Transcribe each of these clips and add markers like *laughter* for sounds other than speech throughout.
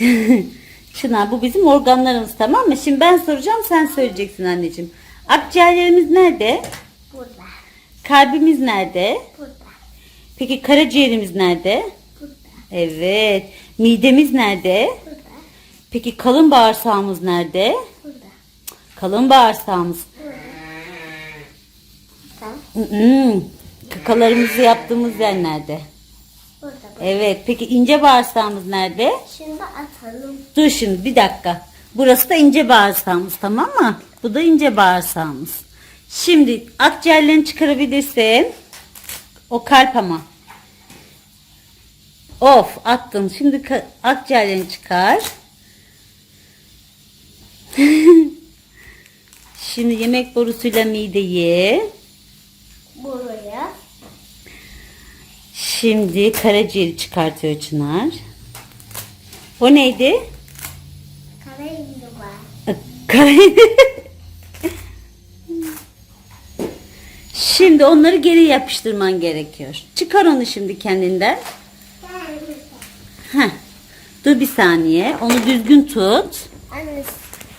*laughs* Çınar bu bizim organlarımız tamam mı? Şimdi ben soracağım sen söyleyeceksin anneciğim. Akciğerlerimiz nerede? Burada. Kalbimiz nerede? Burada. Peki karaciğerimiz nerede? Burada. Evet. Midemiz nerede? Burada. Peki kalın bağırsağımız nerede? Burada. Kalın bağırsağımız. Hmm. Kakalarımızı yaptığımız yer nerede? Evet. Peki ince bağırsağımız nerede? Şimdi atalım. Dur şimdi bir dakika. Burası da ince bağırsağımız tamam mı? Bu da ince bağırsağımız. Şimdi akciğerlerini çıkarabilirsin. O kalp ama. Of attın. Şimdi akciğerlerini çıkar. *laughs* Şimdi yemek borusuyla mideyi. Buraya. Şimdi karaciğeri çıkartıyor Çınar. O neydi? Kare- *laughs* Şimdi onları geri yapıştırman gerekiyor. Çıkar onu şimdi kendinden. Heh. Dur bir saniye. Onu düzgün tut. Anne.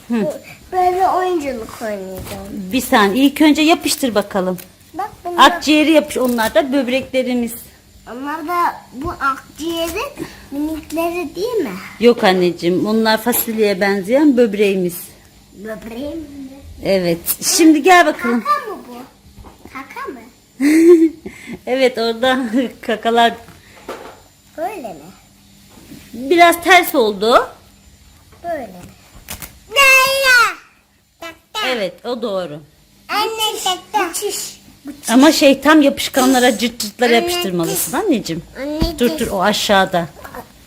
bu- Böyle oyunculuk oynayacağım. Bir saniye. İlk önce yapıştır bakalım. Bak bunlar, Akciğeri yapış. Onlar da böbreklerimiz. Onlar da bu akciğerin minikleri değil mi? Yok anneciğim. Onlar fasulyeye benzeyen böbreğimiz. Böbreğim mi? Evet. Şimdi gel bakalım. Kaka mı bu? Kaka mı? *laughs* evet orada *laughs* kakalar Böyle mi? biraz ters oldu. Böyle mi? Evet o doğru. Anne çiş. Ama şey tam yapışkanlara cırt cırtlara Anne, yapıştırmalısın anneciğim. Anne Dur dur o aşağıda.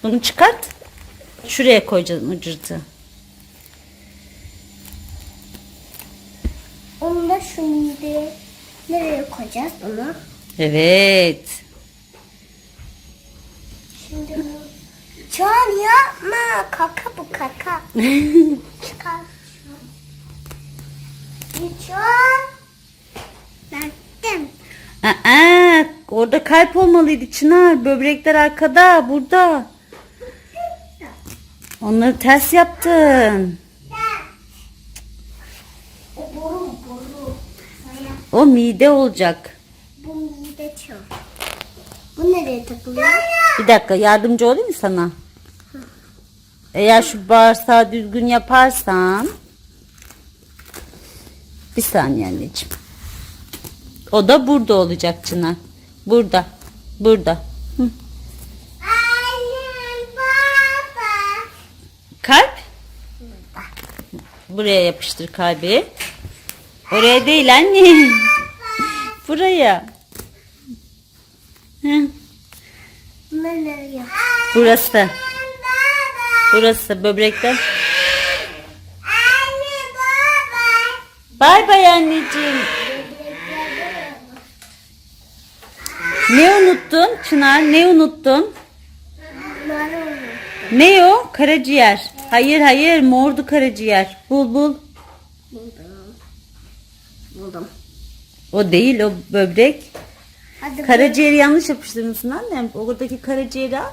Bunu çıkart. Şuraya koyacağız o cırtı. Onu da şimdi nereye koyacağız bunu? Evet. Şimdi bu. Can yapma. Kaka bu kaka. *laughs* Çıkar. Lütfen. Baktım. Aa, orada kalp olmalıydı Çınar. Böbrekler arkada burada. Onları ters yaptın. O mide olacak. Bu mide çok. Bu nereye takılıyor? Bir dakika yardımcı olayım mı sana? Eğer şu bağırsağı düzgün yaparsan bir saniye anneciğim. O da burada olacak Çınar. Burada. Burada. Hı. Annem baba. Kalp. Buraya yapıştır kalbi. Oraya değil anne. Buraya. Hı? Burası. Burası böbrekten. Anne baba. Bay bay anneciğim. Ne unuttun Çınar? Ne unuttun? Ne o? Karaciğer. Hayır hayır mordu karaciğer. Bul bul. Buldum. Buldum. O değil o böbrek. Hadi Karaciğeri yanlış yapıştırmışsın annem. Oradaki karaciğeri al.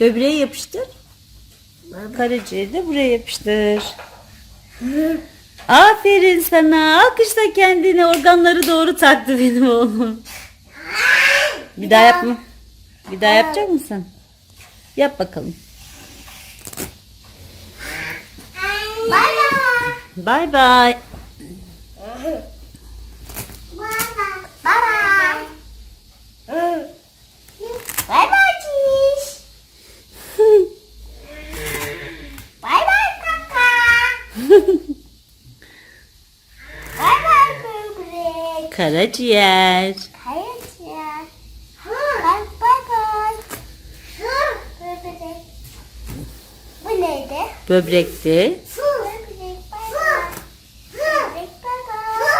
Böbreğe yapıştır. Karaciğeri de buraya yapıştır. Aferin sana. Alkışla kendini. Organları doğru taktı benim oğlum. Bir daha yapma. Bir daha yapacak mısın? Yap bakalım. Bye bye. Bye bye. Bye bye. Bye bye böbrek. Bye. Bu neydi? Böbrekti. Böbrek bye bye. Böbrek bye bye.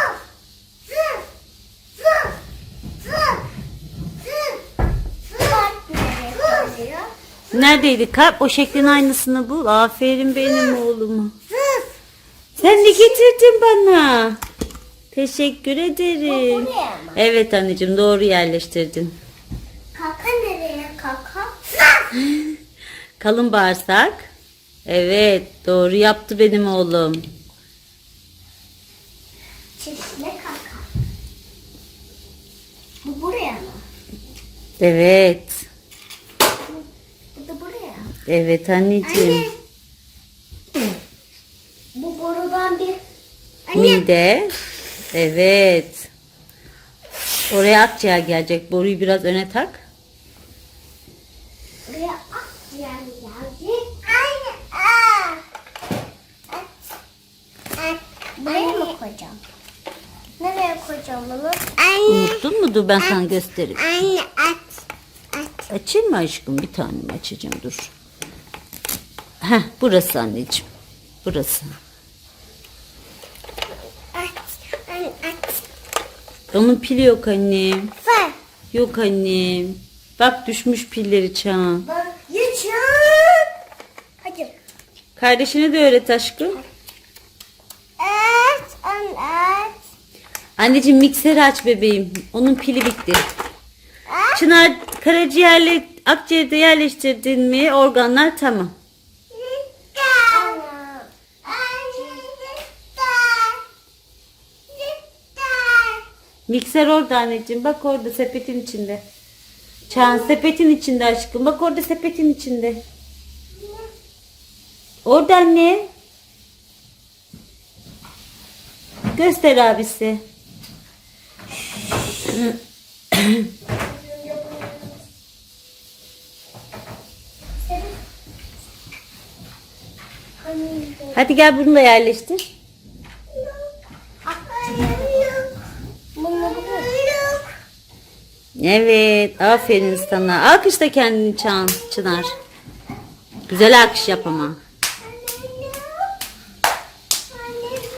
Kalp nereye koyuyor? Neredeydi kalp? O şeklin aynısını bul. Aferin benim oğluma. Sen ne getirdin bana? Teşekkür ederim. Bu buraya mı? Evet anneciğim doğru yerleştirdin. Kaka nereye kaka? *gasps* Kalın bağırsak. Evet doğru yaptı benim oğlum. Çeşme kaka. Bu buraya mı? Evet. Bu da buraya. Evet anneciğim. Anne. Bu borudan bir... Anne. Mide. Evet. Oraya akciğer gelecek. Boruyu biraz öne tak. Buraya akciğer geldi. Anne. Aa. At. At. Buraya mı koyacağım? Nereye koyacağım bunu? Anne. Unuttun mu? Dur ben sana göstereyim. Anne at. At. Açayım mı aşkım? Bir tane mi açacağım? Dur. Heh, burası anneciğim. Burası. At. Anne at. Onun pili yok annem. Var. Yok annem. Bak düşmüş pilleri çağın. Bak. Yaşa. Hadi. Kardeşine de öğret aşkım. Anne at. Anneciğim mikseri aç bebeğim. Onun pili bitti. Çınar karaciğerle akciğerde yerleştirdin mi organlar tamam. Mikser orada anneciğim. Bak orada sepetin içinde. Çağın sepetin içinde aşkım. Bak orada sepetin içinde. Orada anne. Göster abisi. Hadi gel bunu da yerleştir. Evet, aferin sana. Alkışla kendini Çağan, Çınar. Güzel alkış yap ama.